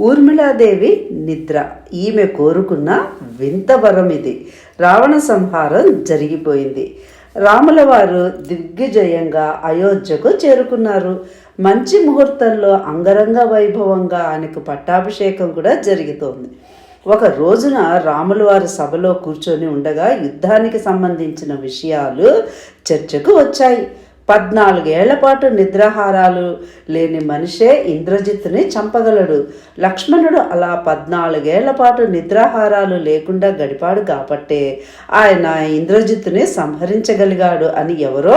ఊర్మిళాదేవి నిద్ర. ఈమె కోరుకున్న వింత వరం ఇది. రావణ సంహారం జరిగిపోయింది. రాముల వారు దిగ్విజయంగా అయోధ్యకు చేరుకున్నారు. మంచి ముహూర్తంలో అంగరంగ వైభవంగా ఆయనకు పట్టాభిషేకం కూడా జరుగుతోంది. ఒక రోజున రాముల వారి సభలో కూర్చొని ఉండగా యుద్ధానికి సంబంధించిన విషయాలు చర్చకు వచ్చాయి. పద్నాలుగేళ్ళ పాటు నిద్రాహారాలు లేని మనిషే ఇంద్రజిత్తుని చంపగలడు. లక్ష్మణుడు అలా పద్నాలుగేళ్ళ పాటు నిద్రాహారాలు లేకుండా గడిపాడు కాబట్టే ఆయన ఇంద్రజిత్తుని సంహరించగలిగాడు అని ఎవరో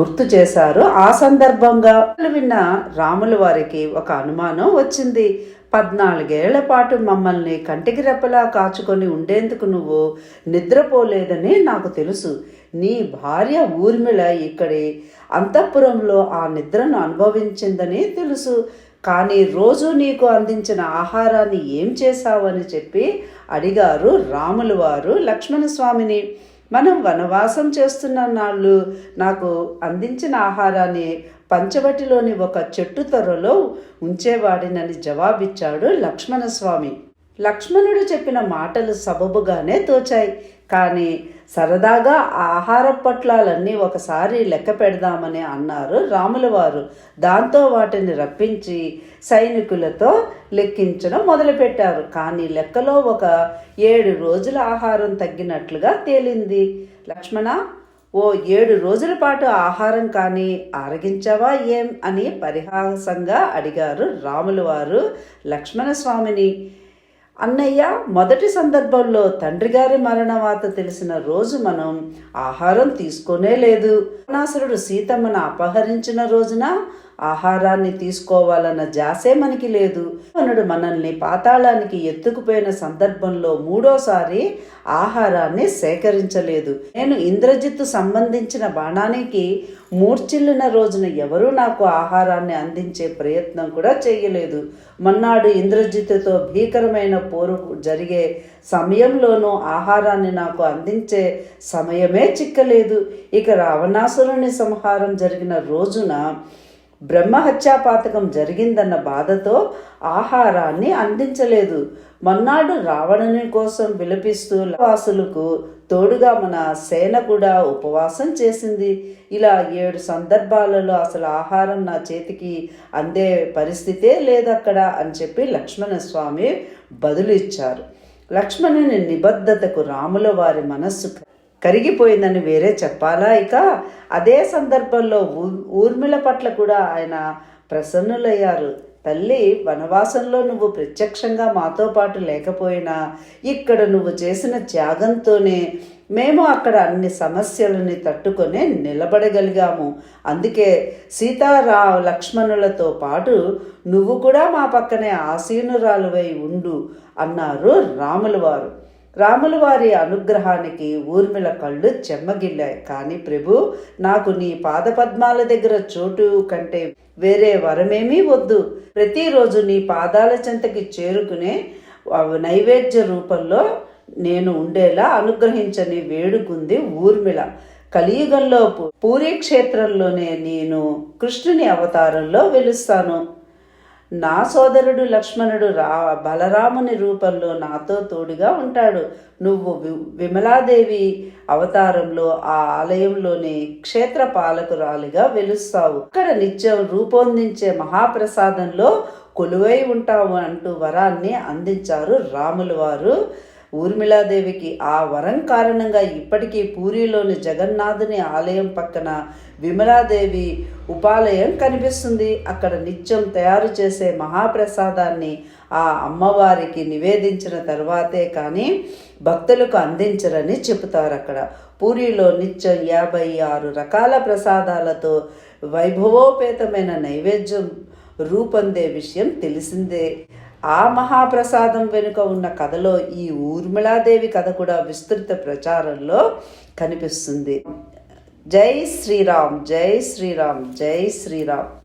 గుర్తు చేశారు. ఆ సందర్భంగా విన్న రాముల వారికి ఒక అనుమానం వచ్చింది. పద్నాలుగేళ్ళ పాటు మమ్మల్ని కంటికి రెప్పలా కాచుకొని ఉండేందుకు నువ్వు నిద్రపోలేదని నాకు తెలుసు. నీ భార్య ఊర్మిళ ఇక్కడి అంతఃపురంలో ఆ నిద్రను అనుభవించిందని తెలుసు. కానీ రోజు నీకు అందించిన ఆహారాన్ని ఏం చేశావని చెప్పి అడిగారు రాములు వారు లక్ష్మణస్వామిని. మనం వనవాసం చేస్తున్న నాళ్ళు నాకు అందించిన ఆహారాన్ని పంచవటిలోని ఒక చెట్టు త్వరలో ఉంచేవాడినని జవాబిచ్చాడు లక్ష్మణస్వామి. లక్ష్మణుడు చెప్పిన మాటలు సబబుగానే తోచాయి. కానీ సరదాగా ఆహార పట్లాలన్నీ ఒకసారి లెక్క పెడదామని అన్నారు రాములవారు దాంతో వాటిని రప్పించి సైనికులతో లెక్కించడం మొదలుపెట్టారు. కానీ లెక్కలో ఒక ఏడు రోజుల ఆహారం తగ్గినట్లుగా తేలింది. లక్ష్మణ ఓ ఏడు రోజుల పాటు ఆహారం కానీ ఆరగించవా ఏం అని పరిహాసంగా అడిగారు రాములు వారు లక్ష్మణస్వామిని. అన్నయ్య మొదటి సందర్భంలో తండ్రి గారి మరణ వార్త తెలిసిన రోజు మనం ఆహారం తీసుకోనే లేదు. నాసురుడు సీతమ్మను అపహరించిన రోజున ఆహారాన్ని తీసుకోవాలన్న జాసే మనకి లేదు. మనడు మనల్ని పాతాళానికి ఎత్తుకుపోయిన సందర్భంలో మూడోసారి ఆహారాన్ని సేకరించలేదు. నేను ఇంద్రజిత్తు సంబంధించిన బాణానికి మూర్చిల్లిన రోజున ఎవరూ నాకు ఆహారాన్ని అందించే ప్రయత్నం కూడా చేయలేదు. మన్నాడు ఇంద్రజిత్తుతో భీకరమైన పోరు జరిగే సమయంలోనూ ఆహారాన్ని నాకు అందించే సమయమే చిక్కలేదు. ఇక రావణాసురుని సంహారం జరిగిన రోజున బ్రహ్మహత్యాపాతకం జరిగిందన్న బాధతో ఆహారాన్ని అందించలేదు. మన్నాడు రావణుని కోసం విలపిస్తూ వాసులకు తోడుగా మన సేన కూడా ఉపవాసం చేసింది. ఇలా ఏడు సందర్భాలలో అసలు ఆహారం నా చేతికి అందే పరిస్థితే లేదక్కడ అని చెప్పి లక్ష్మణ స్వామి బదులు ఇచ్చారు లక్ష్మణుని నిబద్ధతకు రాముల వారి మనస్సు కరిగిపోయిందని వేరే చెప్పాలా? ఇక అదే సందర్భంలో ఊర్మిళ పట్ల కూడా ఆయన ప్రసన్నులయ్యారు. తల్లి వనవాసంలో నువ్వు ప్రత్యక్షంగా మాతో పాటు లేకపోయినా ఇక్కడ నువ్వు చేసిన త్యాగంతోనే మేము అక్కడ అన్ని సమస్యలని తట్టుకొని నిలబడగలిగాము. అందుకే సీతారా లక్ష్మణులతో పాటు నువ్వు కూడా మా పక్కనే ఆసీనురాలువై ఉండు అన్నారు రాములవారు. రాముల వారి అనుగ్రహానికి ఊర్మిళ కళ్ళు చెమ్మగిల్లాయి. కానీ ప్రభు నాకు నీ పాదపద్మాల దగ్గర చోటు కంటే వేరే వరమేమీ వద్దు. ప్రతిరోజు నీ పాదాల చెంతకి చేరుకునే నైవేద్య రూపంలో నేను ఉండేలా అనుగ్రహించని వేడుకుంది ఊర్మిళ. కలియుగంలో పూరీ క్షేత్రంలోనే నేను కృష్ణుని అవతారంలో వెలుస్తాను. నా సోదరుడు లక్ష్మణుడు రా బలరాముని రూపంలో నాతో తోడుగా ఉంటాడు. నువ్వు విమలాదేవి అవతారంలో ఆ ఆలయంలోని క్షేత్ర పాలకురాలిగా వెలుస్తావు. అక్కడ నిత్యం రూపొందించే మహాప్రసాదంలో కొలువై ఉంటావు అంటూ వరాన్ని అందించారు రాముల వారు ఊర్మిళాదేవికి ఆ వరం కారణంగా ఇప్పటికీ పూరిలోని జగన్నాథుని ఆలయం పక్కన విమలాదేవి ఉపాలయం కనిపిస్తుంది. అక్కడ నిత్యం తయారు చేసే మహాప్రసాదాన్ని ఆ అమ్మవారికి నివేదించిన తర్వాతే కానీ భక్తులకు అందించరని చెబుతారు అక్కడ పూరిలో నిత్యం యాభై ఆరు రకాల ప్రసాదాలతో వైభవోపేతమైన నైవేద్యం రూపొందే విషయం తెలిసిందే. ఆ మహాప్రసాదం వెనుక ఉన్న కథలో ఈ ఊర్మిళాదేవి కథ కూడా విస్తృత ప్రచారంలో కనిపిస్తుంది. జై శ్రీరామ్ జై శ్రీరామ్ జై శ్రీరామ్.